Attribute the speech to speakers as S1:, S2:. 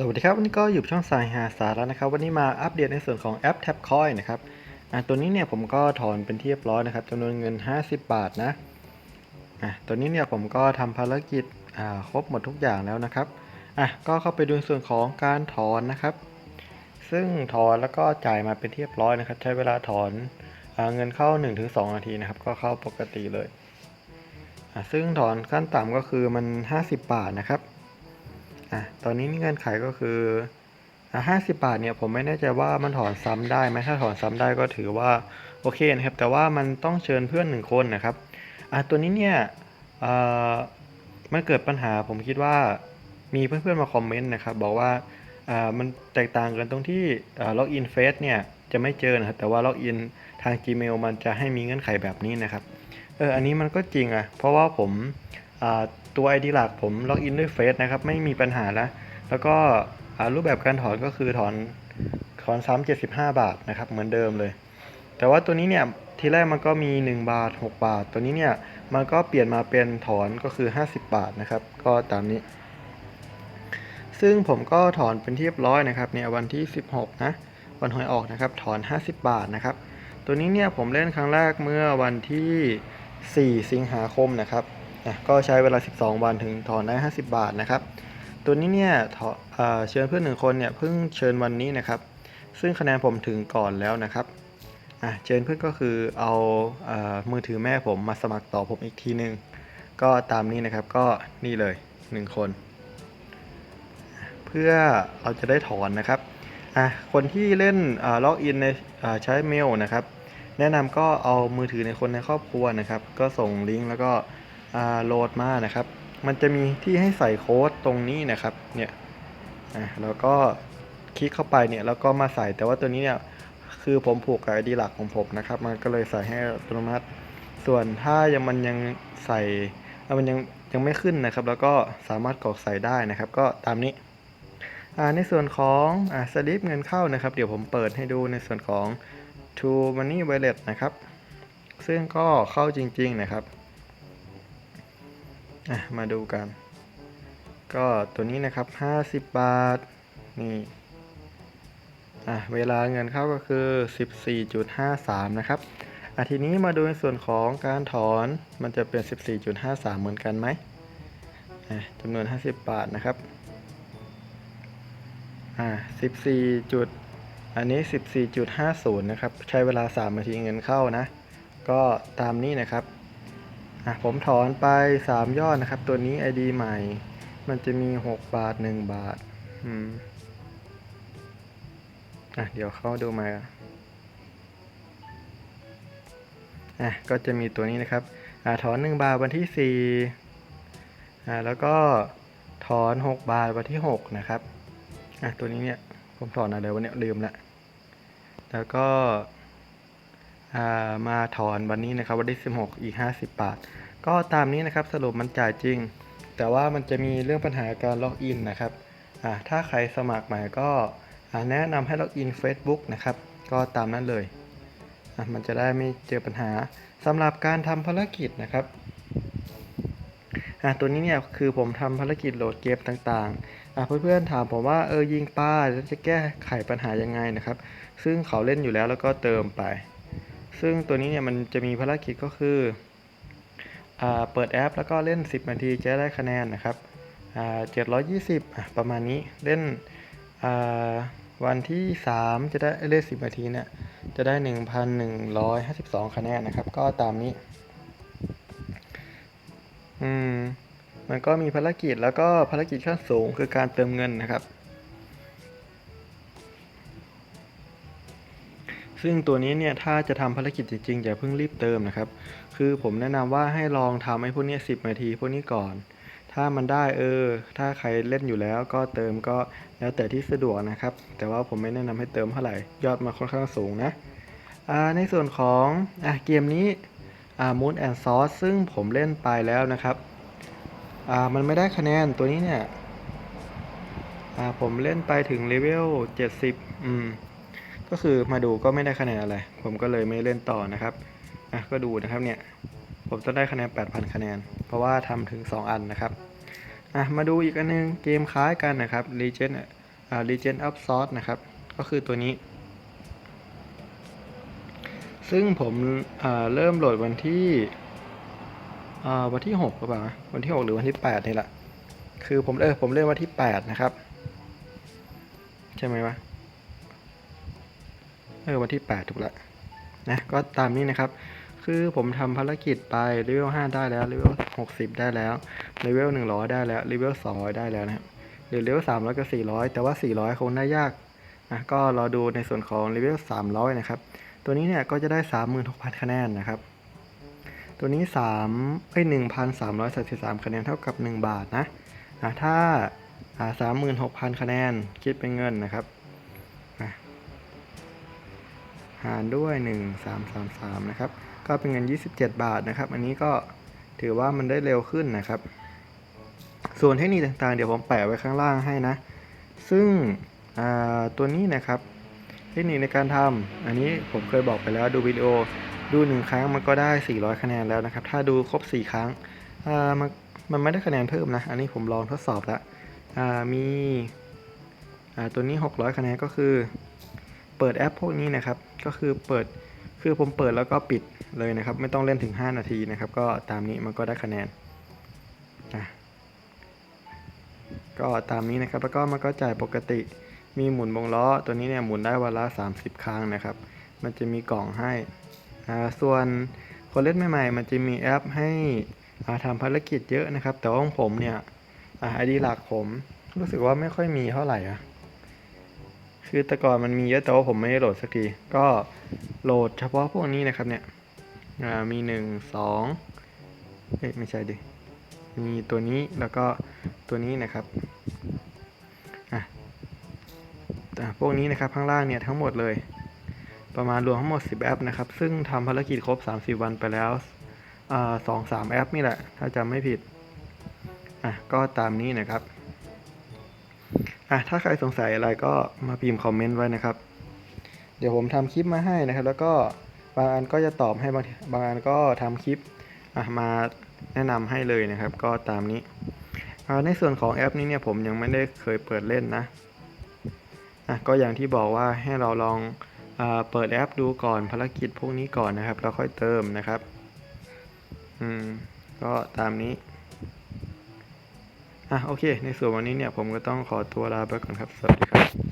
S1: สวัสดีครับวันนี้ก็อยู่ช่องสายหาสาระนะครับ วันนี้มาอัปเดตในส่วนของแอป Tap Coin นะครับตัวนี้เนี่ยผมก็ถอนเป็นที่เรียบร้อยนะครับจำนวนเงิน 50 บาทนะะตัวนี้เนี่ยผมก็ทำภารกิจครบหมดทุกอย่างแล้วนะครับก็เข้าไปดูส่วนของการถอนนะครับ ซึ่งถอนแล้วก็จ่ายมาเป็นที่เรียบร้อยนะครับ ใช้เวลาถอนอเงินเข้า 1-2 นาทีนะครับ ก็เข้าปกติเลยซึ่งถอนขั้นต่ำก็คือมัน 50 บาทนะครับ อะตอนนี้เงื่อนไขก็คืออะห้าสิบบาทเนี่ยผมไม่แน่ใจว่ามันถอนซ้ำได้ไหมถ้าถอนซ้ำได้ก็ถือว่าโอเคนะครับ แต่ว่ามันต้องเชิญเพื่อนหนึ่งคนนะครับอะตัวนี้เนี่ยเอ่อมันเกิดปัญหาผมคิดว่ามีเพื่อนๆมาคอมเมนต์นะครับ บอกว่าอ่ามันแตกต่างกันตรงที่ล็อกอินเฟซเนี่ยจะไม่เจอนะครับแต่ว่าล็อกอินทาง Gmail มันจะให้มีเงื่อนไขแบบนี้นะครับเอออันนี้มันก็จริงอะเพราะว่าผม ตัว ID หลักผมล็อกอินด้วยเฟซนะครับ ไม่มีปัญหาแล้วแล้วก็รูปแบบการถอนก็คือถอนถอนซ้ำ75 บาทนะครับ เหมือนเดิมเลย แต่ว่าตัวนี้เนี่ยทีแรกมันก็มี 1 บาท 6 บาท ตัวนี้เนี่ยมันก็เปลี่ยนมาเป็นถอนก็คือ 50 บาทนะครับ ก็ตามนี้ ซึ่งผมก็ถอนเป็นที่เรียบร้อยนะครับเนี่ยวันที่ 16 นะวันหวยออกนะครับ ถอน 50 บาทนะครับ ตัวนี้เนี่ยผมเล่นครั้งแรกเมื่อวันที่ 4 สิงหาคมนะครับ อะก็ใช้เวลา 12 วันถึงถอนได้ 50 บาทนะครับ ตัวนี้เนี่ยเเชิญเพื่อนหนึ่งคนเนี่ยเพิ่งเชิญวันนี้นะครับ ซึ่งคะแนนผมถึงก่อนแล้วนะครับอะเชิญเพื่อนก็คือเอาเอมือถือแม่ผมมาสมัครต่อผมอีกทีหนึง ก็ตามนี้นะครับก็นี่เลย 1 คน เพื่อเราจะได้ถอนนะครับอะคนที่เล่นล็อกอินในใช้เมลนะครับ แนะนำก็เอามือถือในคนในครอบครัวนะครับ ก็ส่งลิงก์แล้วก็ โหลดมานะครับ มันจะมีที่ให้ใส่โค้ดตรงนี้นะครับ เนี่ยอะแล้วก็คลิกเข้าไปเนี่ยแล้วก็มาใส่แต่ว่าตัวนี้เนี่ยคือผมผูกกับ ID หลักของผมนะครับ มันก็เลยใส่ให้อัตโนมัติ ส่วนถ้ายังมันยังใส่มันยังยังไม่ขึ้นนะครับ แล้วก็สามารถกรอกใส่ได้นะครับ ก็ตามนี้ในส่วนของอสลิปเงินเข้านะครับ เดี๋ยวผมเปิดให้ดูในส่วนของ To Money Wallet นะครับ ซึ่งก็เข้าจริง ๆ นะครับ อะมาดูกัน ก็ตัวนี้นะครับ 50 บาท นี่อะเวลาเงินเข้าก็คือ 14.53 นะครับอะทีนี้มาดูในส่วนของการถอนมันจะเป็น 14.53 เหมือนกันไหมอะจำนวน 50 บาทนะครับอ่า14จุดอันนี้ 14.50 นะครับ ใช้เวลา 3 นาทีเงินเข้านะ ก็ตามนี้นะครับ อะผมถอนไป 3 ยอดนะครับ ตัวนี้ ID ใหม่ มันจะมี 6 บาท 1 บาท อืม อะ เดี๋ยวเข้าดูมาอะ ก็จะมีตัวนี้นะครับ อ่าถอน 1 บาทวันที่ 4 อ่าแล้วก็ถอน 6 บาทวันที่ 6 นะครับ อะ ตัวนี้เนี่ย ผมถอนอะไรวันนี้ลืมละ แล้วก็ มาถอนวันนี้นะครับวันที่ 16 อีก 50 บาท ก็ตามนี้นะครับสรุปมันจ่ายจริง แต่ว่ามันจะมีเรื่องปัญหาการล็อกอินนะครับถ้าใครสมัครใหม่ก็แนะนำให้ล็อกอิน Facebook นะครับ ก็ตามนั้นเลย มันจะได้ไม่เจอปัญหาสำหรับการทำภารกิจนะครับตัวนี้เนี่ยคือผมทำภารกิจโหลดเกมต่างๆเพื่อนๆถามผมว่าเออยิงป้าจะแก้ไขปัญหายังไงนะครับ ซึ่งเขาเล่นอยู่แล้วแล้วก็เติมไป ซึ่งตัวนี้เนี่ยมันจะมีภารกิจก็คืออเปิดแอป แล้วก็เล่น 10 นาทีจะได้คะแนนนะครับอ่า720อะประมาณนี้เล่นวันที่ 3 จะได้เล่น10 นาทีเนี่ยจะได้ 1,152 คะแนนนะครับ ก็ตามนี้ อืมมันก็มีภารกิจแล้วก็ภารกิจขั้นสูงคือการเติมเงินนะครับ ซึ่งตัวนี้เนี่ยถ้าจะทำภารกิจจริงๆอย่าเพิ่งรีบเติมนะครับ คือผมแนะนำว่าให้ลองทำไอ้พวกนี้10นาทีพวกนี้ก่อน ถ้ามันได้เออ ถ้าใครเล่นอยู่แล้วก็เติมก็แล้วแต่ที่สะดวกนะครับ แต่ว่าผมไม่แนะนำให้เติมเท่าไหร่ ยอดมาค่อนข้างสูงนะในส่วนของอเกมนี้อ่า Moon and Sauce ซึ่งผมเล่นไปแล้วนะครับ มันไม่ได้คะแนนตัวนี้เนี่ยผมเล่นไปถึงเลเวล70 อืม ก็คือมาดูก็ไม่ได้คะแนนอะไร ผมก็เลยไม่เล่นต่อนะครับอะก็ดูนะครับเนี่ย ผมจะได้คะแนน 8,000 คะแนน เพราะว่าทำถึง 2 อันนะครับอะมาดูอีกอันนึงเกมคล้ายกันนะครับ Legend อ่า Legend of Source นะครับ ก็คือตัวนี้ ซึ่งผมอ่าเริ่มโหลดวันที่อ่าวันที่หกหรือเปล่าวันที่หกหรือวันที่แปดนี่แหละ คือผมเออผมเล่นวันที่แปดนะครับ ใช่ไหมวะ ออวันที่แปดถูกละนะก็ตามนี้นะครับ คือผมทำภารกิจไปเลเวล5ได้แล้วเลเวล60 ได้แล้วเลเวล100 ได้แล้วเลเวล200 ได้แล้วนะครับหรือเลเวล300 กับ 400 แต่ว่า 400 คงได้ยากนะก็รอดูในส่วนของเลเวล300 นะครับ ตัวนี้เนี่ยก็จะได้ 36,000 คะแนนนะครับ ตัวนี้3เอ้ย1,333 คะแนนเท่ากับ 1 บาทนะอะถ้าอ่า36,000 คะแนนคิดเป็นเงินนะครับ หารด้วย 1333 นะครับ ก็เป็นเงิน 27 บาทนะครับ อันนี้ก็ถือว่ามันได้เร็วขึ้นนะครับ ส่วนเทคนิคต่างๆ เดี๋ยวผมแปะไว้ข้างล่างให้นะ ซึ่งตัวนี้นะครับ เทคนิคในการทำอันนี้ผมเคยบอกไปแล้วดูวิดีโอดูหนึ่งครั้งมันก็ได้ 400 คะแนนแล้วนะครับ ถ้าดูครบ 4 ครั้งมันมันไม่ได้คะแนนเพิ่มนะ อันนี้ผมลองทดสอบแล้วมีตัวนี้ 600 คะแนนก็คือ เปิดแอปพวกนี้นะครับ ก็คือเปิดคือผมเปิดแล้วก็ปิดเลยนะครับ ไม่ต้องเล่นถึง 5 นาทีนะครับ ก็ตามนี้มันก็ได้คะแนนอะก็ตามนี้นะครับแล้วก็มันก็จ่ายปกติมีหมุนวงล้อตัวนี้เนี่ยหมุนได้วันละ 30 ครั้งนะครับ มันจะมีกล่องให้อ่าส่วนคนเล่นใหม่ๆ มันจะมีแอปให้อ่าทำภารกิจเยอะนะครับ แต่ว่าของผมเนี่ยอ่าไอดีหลักผมรู้สึกว่าไม่ค่อยมีเท่าไหร่อะ คือแต่ก่อนมันมีเยอะแต่ว่าผมไม่ได้โหลดสักที ก็โหลดเฉพาะพวกนี้นะครับเนี่ยมีหนึ่งสองเอ้ยไม่ใช่ดิ มีตัวนี้แล้วก็ตัวนี้นะครับอะอ่พวกนี้นะครับข้างล่างเนี่ยทั้งหมดเลย ประมาณรวมทั้งหมด 10 แอปนะครับ ซึ่งทำภารกิจครบ 30 วันไปแล้วอ่าสองสามแอปนี่แหละ ถ้าจำไม่ผิด อะ ก็ตามนี้นะครับ อะถ้าใครสงสัยอะไรก็มาพิมพ์คอมเมนต์ไว้นะครับ เดี๋ยวผมทำคลิปมาให้นะครับ แล้วก็บางอันก็จะตอบให้บางบางอันก็ทำคลิปอะมาแนะนำให้เลยนะครับ ก็ตามนี้อ่าในส่วนของแอปนี้เนี่ยผมยังไม่ได้เคยเปิดเล่นนะอะก็อย่างที่บอกว่าให้เราลองอเปิดแอปดูก่อนภารกิจพวกนี้ก่อนนะครับ แล้วค่อยเติมนะครับ อืม ก็ตามนี้ อะโอเค ในส่วนวันนี้เนี่ยผมก็ต้องขอตัวลาไปก่อนครับ สวัสดีครับ